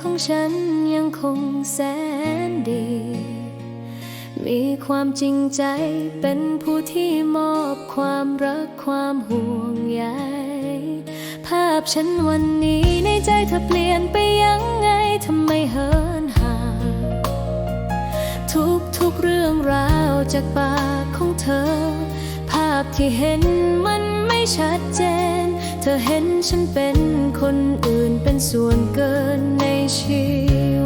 ของฉันยังคงแสนดี มีความจริงใจเป็นผู้ที่มอบความรักความห่วงใยภาพฉันวันนี้ในใจเธอเปลี่ยนไปยังไงทำไมเหินห่างทุกทุกเรื่องราวจากปากของเธอ ภาพที่เห็นมันไม่ชัดเจน ธอเห็นฉันเป็นคนอื่นเป็นส่วนเกินในชีวิต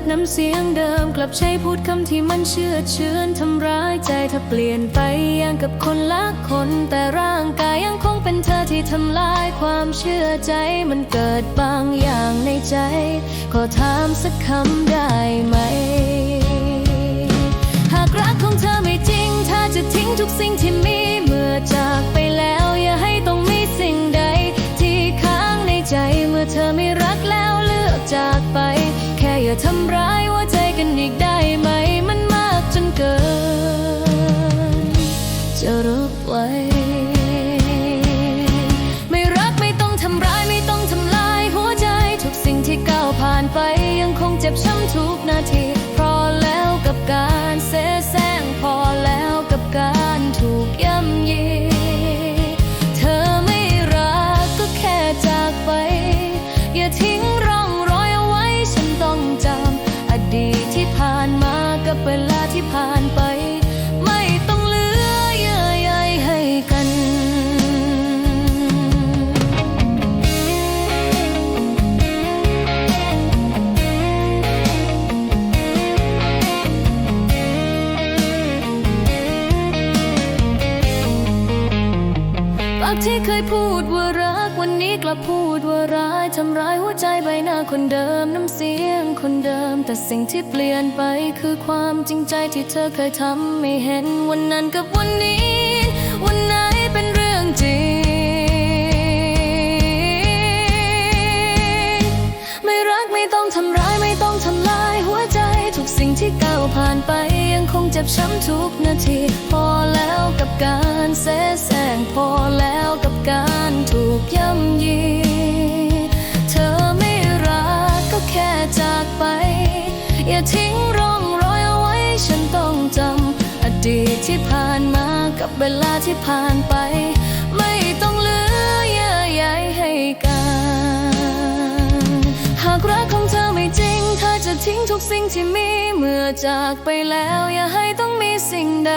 บน้ำเสียงเดิม กลับใช้พูดคำที่มันเชื่อเชื่อนทำร้ายใจเธอเปลี่ยนไปอย่างกับคนละคน แต่ร่างกายยังคงเป็นเธอที่ทำลายความเชื่อใจมันเกิดบางอย่างในใจ ขอถามสักคำได้ไหม หากรักของเธอไม่จริงถ้าจะทิ้งทุกสิ่งที่มี อย่าทำร้ายหัวใจกันอีกได้ไหม มันมากจนเกิน จะรับไว้ ไม่รักไม่ต้องทำร้ายไม่ต้องทำลายหัวใจ ทุกสิ่งที่ก้าวผ่านไปยังคงเจ็บช้ำทุกนาที พอแล้วกับการ ผ่านมากับเวลาที่ผ่านไปไม่ต้องเหลือเยื่อใยให้กันปากที่เคยพูดว่ารัก วันนี้กลับพูดว่าร้ายทำร้ายหัวใจใบหน้าคนเดิมน้ำเสียงคนเดิม แต่สิ่งที่เปลี่ยนไปคือความจริงใจที่เธอเคยทำไม่เห็นวันนั้นกับวันนี้ วันไหนเป็นเรื่องจริง ไม่รักไม่ต้องทำร้ายไม่ต้องทำลายหัวใจทุกสิ่งที่ก้าวผ่านไป คงเจ็บช้ำทุกนาที พอแล้วกับการเสแสร้งพอแล้วกับการถูกย่ำยี เธอไม่รักก็แค่จากไป อย่าทิ้งร่องรอยเอาไว้ฉันต้องจำอดีตที่ผ่านมากับเวลาที่ผ่านไป ทิ้งทุกสิ่งที่มีเมื่อจากไปแล้ว อย่าให้ต้องมีสิ่งใด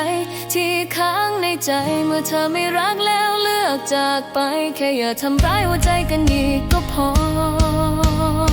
ที่ค้างในใจเมื่อเธอไม่รักแล้วเลือกจากไป แค่อย่าทำร้ายหัวใจกันอีกก็พอพอแล้วพอ